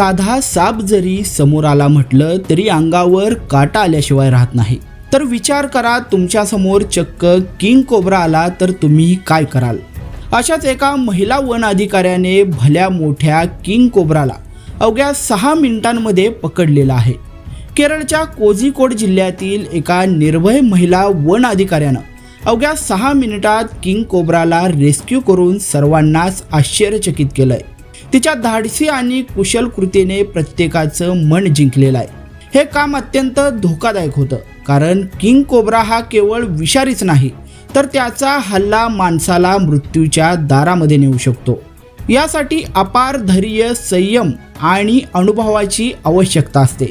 साधा साप जरी समोर आला म्हटलं तरी अंगावर काटा आल्याशिवाय राहत नाही. तर विचार करा तुमच्यासमोर चक्क किंग कोबरा आला तर तुम्ही काय कराल? अशाच एका महिला वन अधिकाऱ्याने भल्या मोठ्या किंग कोबराला अवघ्या सहा मिनिटांमध्ये पकडलेला आहे. केरळच्या कोझिकोड जिल्ह्यातील एका निर्भय महिला वन अधिकाऱ्यानं अवघ्या सहा मिनिटात किंग कोबराला रेस्क्यू करून सर्वांनाच आश्चर्यचकित केलंय. तिच्या धाडसी आणि कुशल कृतीने प्रत्येकाचं मन जिंकलेलं आहे. हे काम अत्यंत धोकादायक होतं कारण किंग कोब्रा हा केवळ विषारीच नाही तर त्याचा हल्ला माणसाला मृत्यूच्या दारामध्ये नेऊ शकतो. यासाठी अपार धैर्य संयम आणि अनुभवाची आवश्यकता असते.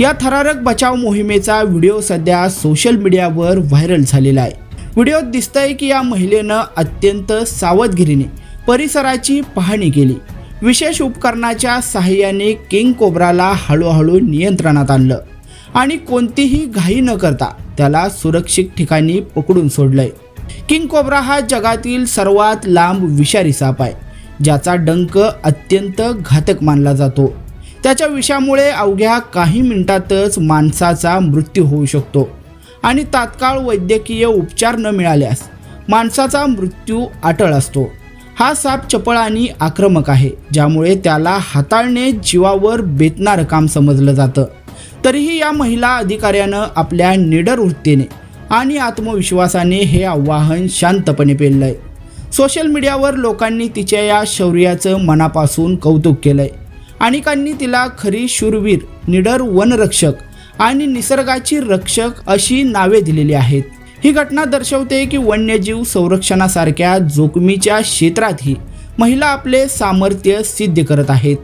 या थरारक बचाव मोहिमेचा व्हिडिओ सध्या सोशल मीडियावर व्हायरल झालेला आहे. व्हिडिओत दिसतंय की या महिलेनं अत्यंत सावधगिरीने परिसराची पाहणी केली. विशेष उपकरणाच्या सहाय्याने किंग कोब्राला हळूहळू नियंत्रणात आणलं. आणि कोणतीही घाई न करता त्याला सुरक्षित ठिकाणी पकडून सोडलंय. किंग कोब्रा हा जगातील सर्वात लांब विषारी साप आहे ज्याचा डंक अत्यंत घातक मानला जातो. त्याच्या विषामुळे अवघ्या काही मिनिटातच माणसाचा मृत्यू होऊ शकतो आणि तात्काळ वैद्यकीय उपचार न मिळाल्यास माणसाचा मृत्यू अटळ असतो. हा साप चपळ आणि आक्रमक आहे ज्यामुळे त्याला हाताळणे जीवावर बेतणारं काम समजलं जातं. तरीही या महिला अधिकाऱ्यानं आपल्या निडर वृत्तीने आणि आत्मविश्वासाने हे आव्हान शांतपणे पेललंय. सोशल मीडियावर लोकांनी तिच्या या शौर्याचं मनापासून कौतुक केलंय. अनेकांनी तिला खरी शूरवीर निडर वनरक्षक आणि निसर्गाची रक्षक अशी नावे दिलेली आहेत. ही घटना दर्शवते की वन्यजीव संरक्षणासारख्या जोखमीच्या क्षेत्रातही महिला आपले सामर्थ्य सिद्ध करत आहेत.